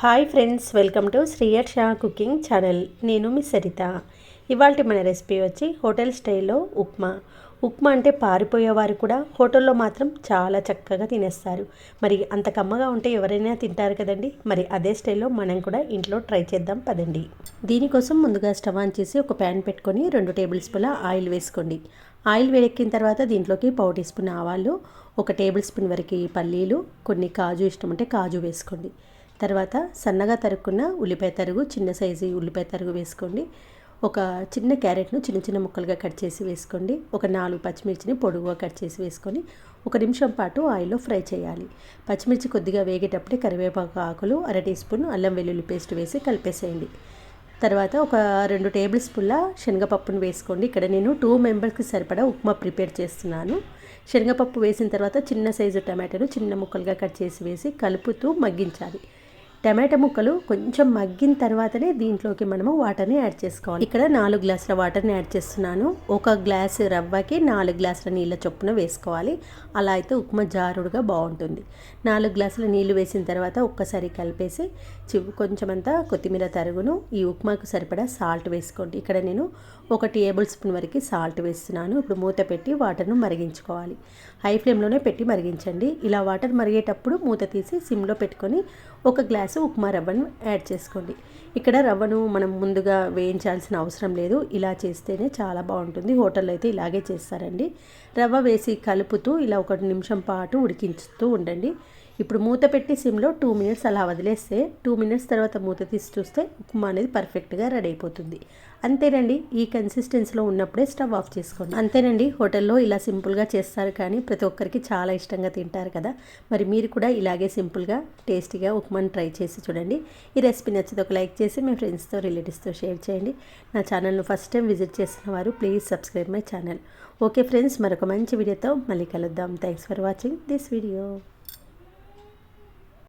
Hi friends welcome to శ్రీయర్ షా cooking channel. నేను మీ సరిత. ఇవాళ మన రెసిపీ వచ్చి హోటల్ స్టైల్లో ఉప్మా. ఉప్మా అంటే పారిపోయేవారు కూడా హోటల్లో మాత్రం చాలా చక్కగా తినేస్తారు. మరి అంత కమ్మగా ఉంటే ఎవరైనా తింటారు కదండి? మరి అదే స్టైల్లో మనం కూడా ఇంట్లో ట్రై చేద్దాం పదండి. దీనికోసం ముందుగా స్టవ్ ఆన్ చేసి ఒక ప్యాన్ పెట్టుకొని రెండు టేబుల్ స్పూన్ల ఆయిల్ వేసుకోండి. ఆయిల్ వేడెక్కిన తర్వాత దీంట్లోకి పావు టీ స్పూన్ ఆవాలు ఒక టేబుల్ స్పూన్ వరకు పల్లీలు కొన్ని కాజు ఇష్టం ఉంటే కాజు వేసుకోండి. తర్వాత సన్నగా తరుక్కున్న ఉల్లిపాయ తరుగు చిన్న సైజు ఉల్లిపాయ తరుగు వేసుకోండి. ఒక చిన్న క్యారెట్ను చిన్న చిన్న ముక్కలుగా కట్ చేసి వేసుకోండి. ఒక నాలుగు పచ్చిమిర్చిని పొడుగుగా కట్ చేసి వేసుకొని ఒక నిమిషం పాటు ఆయిల్లో ఫ్రై చేయాలి. పచ్చిమిర్చి కొద్దిగా వేగేటప్పుడే కరివేపాకు ఆకులు అర టీ స్పూన్ అల్లం వెల్లుల్లి పేస్ట్ వేసి కలిపేసేయండి. తర్వాత ఒక రెండు టేబుల్ స్పూన్ల శనగపప్పును వేసుకోండి. ఇక్కడ నేను టూ మెంబర్స్కి సరిపడా ఉప్మా ప్రిపేర్ చేస్తున్నాను. శనగపప్పు వేసిన తర్వాత చిన్న సైజు టమాటాను చిన్న ముక్కలుగా కట్ చేసి వేసి కలుపుతూ మగ్గించాలి. టమాటా ముక్కలు కొంచెం మగ్గిన తర్వాతనే దీంట్లోకి మనము వాటర్ని యాడ్ చేసుకోవాలి. ఇక్కడ నాలుగు గ్లాసుల వాటర్ని యాడ్ చేస్తున్నాను. ఒక గ్లాసు రవ్వకి నాలుగు గ్లాసుల నీళ్ళ చొప్పున వేసుకోవాలి. అలా అయితే ఉప్మా జారుడుగా బాగుంటుంది. నాలుగు గ్లాసుల నీళ్ళు వేసిన తర్వాత ఒక్కసారి కలిపేసి కొంచెం కొంచెమంతా కొత్తిమీర తరుగును ఈ ఉప్మాకు సరిపడా సాల్ట్ వేసుకోండి. ఇక్కడ నేను ఒక టేబుల్ స్పూన్ వరకు సాల్ట్ వేస్తున్నాను. ఇప్పుడు మూత పెట్టి వాటర్ను మరిగించుకోవాలి. హై ఫ్లేమ్లోనే పెట్టి మరిగించండి. ఇలా వాటర్ మరిగేటప్పుడు మూత తీసి సిమ్లో పెట్టుకొని ఒక గ్లాస్ గ్లాసు ఉప్మా రవ్వను యాడ్ చేసుకోండి. ఇక్కడ రవ్వను మనం ముందుగా వేయించాల్సిన అవసరం లేదు. ఇలా చేస్తేనే చాలా బాగుంటుంది. హోటల్లో అయితే ఇలాగే చేస్తారండి. రవ్వ వేసి కలుపుతూ ఇలా ఒక నిమిషం పాటు ఉడికించుతూ ఉండండి. ఇప్పుడు మూత పెట్టి సిమ్లో టూ మినిట్స్ అలా వదిలేస్తే టూ మినిట్స్ తర్వాత మూత తీసి చూస్తే ఉప్మా అనేది పర్ఫెక్ట్గా రెడీ అయిపోతుంది. అంతేనండి ఈ కన్సిస్టెన్సీలో ఉన్నప్పుడే స్టవ్ ఆఫ్ చేసుకోండి. అంతేనండి హోటల్లో ఇలా సింపుల్గా చేస్తారు కానీ ప్రతి ఒక్కరికి చాలా ఇష్టంగా తింటారు కదా. మరి మీరు కూడా ఇలాగే సింపుల్గా టేస్టీగా ఉప్మాని ట్రై చేసి చూడండి. ఈ రెసిపీ నచ్చితే ఒక లైక్ చేసి మీ ఫ్రెండ్స్తో రిలేటివ్స్తో షేర్ చేయండి. నా ఛానల్ను ఫస్ట్ టైం విజిట్ చేసిన వారు please subscribe my channel. Okay friends మరొక మంచి వీడియోతో మళ్ళీ కలుద్దాం. Thanks for watching this video